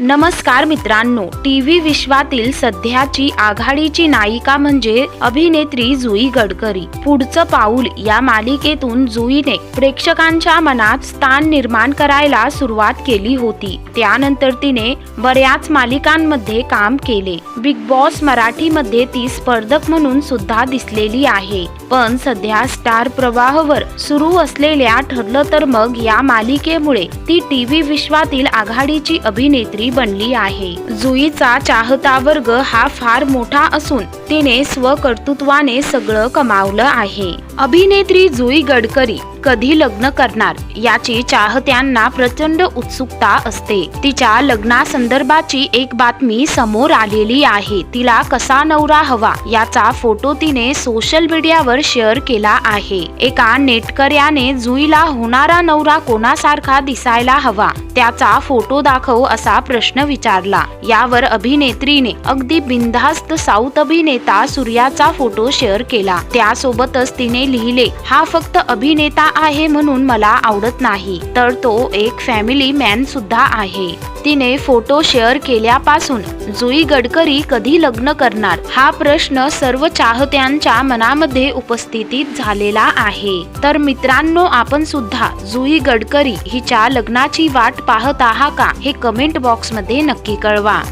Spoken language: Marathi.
नमस्कार मित्रांनो टी व्ही विश्वातील सध्याची आघाडीची नायिका म्हणजे अभिनेत्री जुई गडकरी. पुढचं पाऊल या मालिकेतून जुईने प्रेक्षकांच्या मनात स्थान निर्माण करायला सुरुवात केली होती. त्यानंतर तिने बऱ्याच मालिकांमध्ये काम केले. बिग बॉस मराठीमध्ये ती स्पर्धक म्हणून सुद्धा दिसलेली आहे. पण सध्या स्टार प्रवाहवर सुरू असलेल्या ठरलं तर मग या मालिकेमुळे ती टीव्ही विश्वातील आघाडीची अभिनेत्री बनली आहे. जुईचा चाहता वर्ग हा फार मोठा असून तिने स्वकर्तृत्वाने सगळं कमावलं आहे. अभिनेत्री जुई गडकरी कधी लग्न करणार? याची चाहत्यांना प्रचंड उत्सुकता असते. तिच्या लग्नासंदर्भाची एक बातमी समोर आलेली आहे. तिला कसा नवरा हवा याचा फोटो तिने सोशल मीडियावर शेअर केला आहे. एका नेटकऱ्याने जुईला होणारा नवरा कोणासारखा दिसायला हवा त्याचा फोटो दाखव असा प्रश्न विचारला. यावर अभिनेत्रीने अगदी बिनधास्त साऊथ अभिनेता सूर्याचा फोटो शेअर केला. त्यासोबतच तिने लिहिले हा फक्त अभिनेता आहे म्हणून मला आवडत नाही. तर तो एक फॅमिली मॅन सुद्धा आहे. तिने फोटो शेअर केल्यापासून जुई गडकरी कधी लग्न करणार? हा प्रश्न सर्व चाहत्यांच्या मनामध्ये उपस्थितीत झालेला आहे. तर मित्रांनो आपण सुद्धा जुई गडकरी हिच्या लग्नाची वाट पाहत आहात का? हे कमेंट बॉक्समध्ये नक्की कळवा.